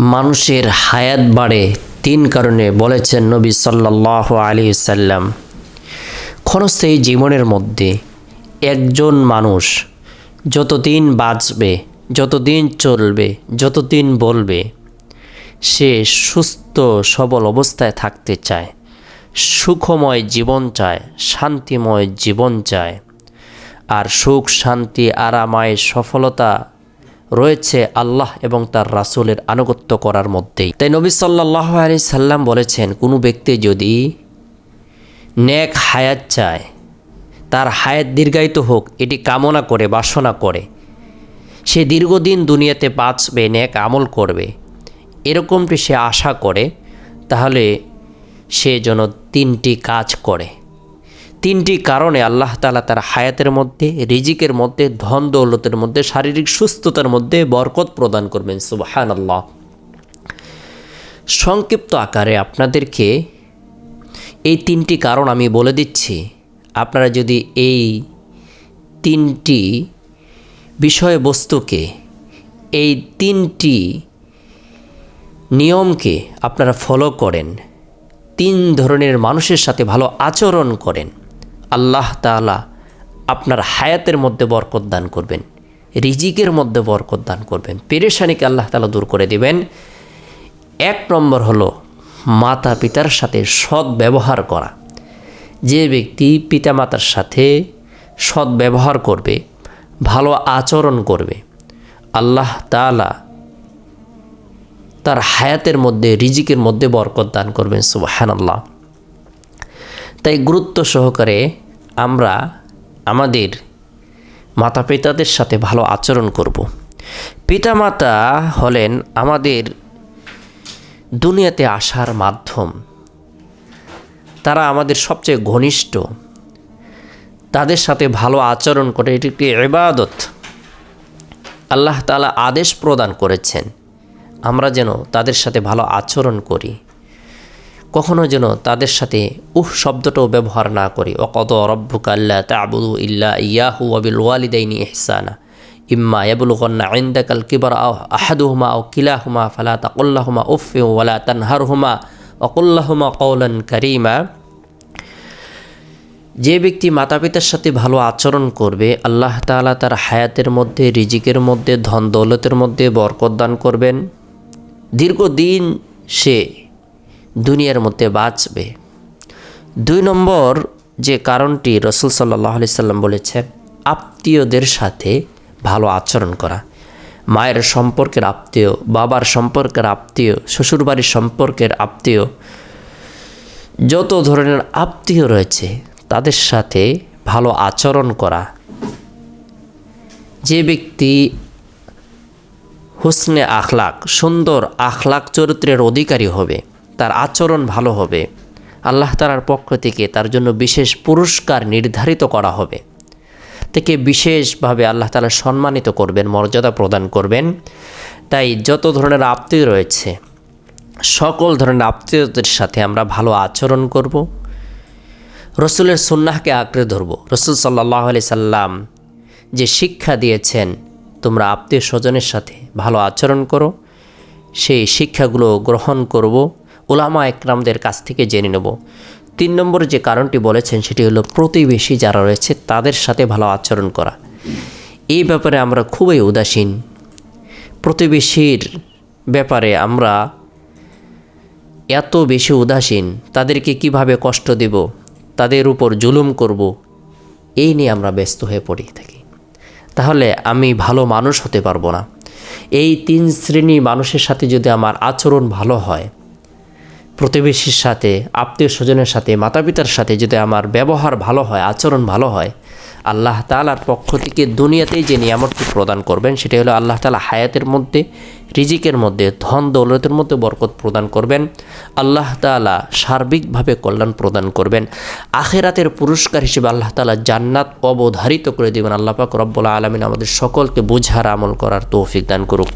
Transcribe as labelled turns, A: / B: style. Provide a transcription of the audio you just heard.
A: মানুষের হায়াত বাড়ে তিন কারণে বলেছেন নবী সাল্লাহ আলী সাল্লাম। ক্ষণস্থায়ী জীবনের মধ্যে একজন মানুষ যতদিন বাঁচবে, যতদিন চলবে, যতদিন বলবে, সে সুস্থ, সবল অবস্থায় থাকতে চায়, সুখময় জীবন চায়, শান্তিময় জীবন চায়। আর সুখ, শান্তি আরামায় সফলতা রয়েছে আল্লাহ এবং তার রাসূলের আনুগত্য করার মধ্যেই। তাই নবী সাল্লাহ আলি সাল্লাম বলেছেন, কোনো ব্যক্তি যদি নেক হায়াত চায়, তার হায়াত দীর্ঘায়িত হোক, এটি কামনা করে, বাসনা করে, সে দীর্ঘদিন দুনিয়াতে বাঁচবে, নেক আমল করবে, এরকমটি সে আশা করে, তাহলে সে যেন তিনটি কাজ করে। তিনটি কারণে আল্লাহ তালা তার হায়াতের মধ্যে, রিজিকের মধ্যে, ধন দৌলতের মধ্যে, শারীরিক সুস্থতার মধ্যে বরকত প্রদান করবেন সুবাহান আল্লাহ সংক্ষিপ্ত আকারে আপনাদেরকে এই তিনটি কারণ আমি বলে দিচ্ছি। আপনারা যদি এই তিনটি বিষয়বস্তুকে, এই তিনটি নিয়মকে আপনারা ফলো করেন, তিন ধরনের মানুষের সাথে ভালো আচরণ করেন আল্লাহ তালা আপনার হায়াতের মধ্যে বরকত দান করবেন, রিজিকের মধ্যে বরকত দান করবেন, পেরেশানিকে আল্লাহ তালা দূর করে দিবেন। এক নম্বর হলো মাতা পিতার সাথে সৎ ব্যবহার করা। যে ব্যক্তি পিতামাতার সাথে সৎ ব্যবহার করবে, ভালো আচরণ করবে, আল্লাহ তালা তার হায়াতের মধ্যে, রিজিকের মধ্যে বরকত দান করবেন, সুবাহানাল্লাহ। তাই গুরুত্ব সহকারে আমরা আমাদের মাতা পিতাদের সাথে ভালো আচরণ করব। পিতামাতা হলেন আমাদের দুনিয়াতে আসার মাধ্যম। তারা আমাদের সবচেয়ে ঘনিষ্ঠ। তাদের সাথে ভালো আচরণ করে, এটি একটি এবাদত আল্লাহ তালা আদেশ প্রদান করেছেন, আমরা যেন তাদের সাথে ভালো আচরণ করি। কখনো যেন তাদের সাথে উহ শব্দটাও ব্যবহার না করি। অকত রব্বুকা আল্লাহ তাবুদু ইল্লা ইয়াহু আবিল ওয়ালিদাইনি ইহসানা। ইম্মা ইয়াবুলুগন্না ইন্দাকাল কিবার আও আহাদুহুমা ও কিলা কিলাহুমা ফালা তাকুল্লাহুমা উফে ওয়ালা তানহার তানহারহুমা। অকুল্লাহুমা কৌলান করিমা। যে ব্যক্তি মাতা পিতার সাথে ভালো আচরণ করবে, আল্লাহ তালা তার হায়াতের মধ্যে, রিজিকের মধ্যে ধন দৌলতের মধ্যে বরকত দান করবেন। দীর্ঘদিন সে দুনিয়ার মধ্যে বাঁচবে। দুই নম্বর যে কারণটি রসুল সাল্লাহ আলি সাল্লাম বলেছেন আত্মীয়দের সাথে ভালো আচরণ করা। মায়ের সম্পর্কের আত্মীয়, বাবার সম্পর্কের আত্মীয়, শ্বশুরবাড়ির সম্পর্কের আত্মীয়, যত ধরনের আত্মীয় রয়েছে, তাদের সাথে ভালো আচরণ করা। যে ব্যক্তি হুসনে আখলাক, সুন্দর আখলাক চরিত্রের অধিকারী হবে তার আচরণ ভালো হবে। আল্লাহ তালার পক্ষ থেকে তার জন্য বিশেষ পুরস্কার নির্ধারিত করা হবে। থেকে বিশেষভাবে আল্লাহ তালা সম্মানিত করবেন, মর্যাদা প্রদান করবেন। তাই যত ধরনের আত্মীয় রয়েছে, সকল ধরনের আত্মীয়দের সাথে আমরা ভালো আচরণ করব। রসুলের সুন্নাহকে আঁকড়ে ধরব। রসুল সাল্লাহ আলি সাল্লাম যে শিক্ষা দিয়েছেন, তোমরা আত্মীয় স্বজনের সাথে ভালো আচরণ করো। সেই শিক্ষাগুলো গ্রহণ করব। ওলামা একরামদের কাছ থেকে জেনে নেব। তিন নম্বর যে কারণটি বলেছেন সেটি হলো প্রতিবেশী যারা রয়েছে তাদের সাথে ভালো আচরণ করা। এই ব্যাপারে আমরা খুবই উদাসীন। প্রতিবেশীর ব্যাপারে আমরা এত বেশি উদাসীন, তাদেরকে কীভাবে কষ্ট দেব, তাদের উপর জুলুম করব, এই নিয়ে আমরা ব্যস্ত হয়ে পড়ে থাকি। তাহলে আমি ভালো মানুষ হতে পারব না। এই তিন শ্রেণি মানুষের সাথে যদি আমার আচরণ ভালো হয় প্রতিবেশীর সাথে আত্মীয় স্বজনের সাথে মাতা পিতার সাথে যদি আমার ব্যবহার ভালো হয়, আচরণ ভালো হয়, আল্লাহ তালার পক্ষ থেকে দুনিয়াতেই যে নিয়ামতটি প্রদান করবেন, সেটি হলো আল্লাহ তালা হায়াতের মধ্যে, রিজিকের মধ্যে, ধন দৌলতের মধ্যে বরকত প্রদান করবেন, আল্লাহ তালা সার্বিকভাবে কল্যাণ প্রদান করবেন। আখেরাতের পুরস্কার হিসেবে আল্লাহ তালা জান্নাত অবধারিত করে দেবেন। আল্লাহ পাক রব্বুল্লা আলমিন আমাদের সকলকে বোঝার আমল করার তৌফিক দান করুক।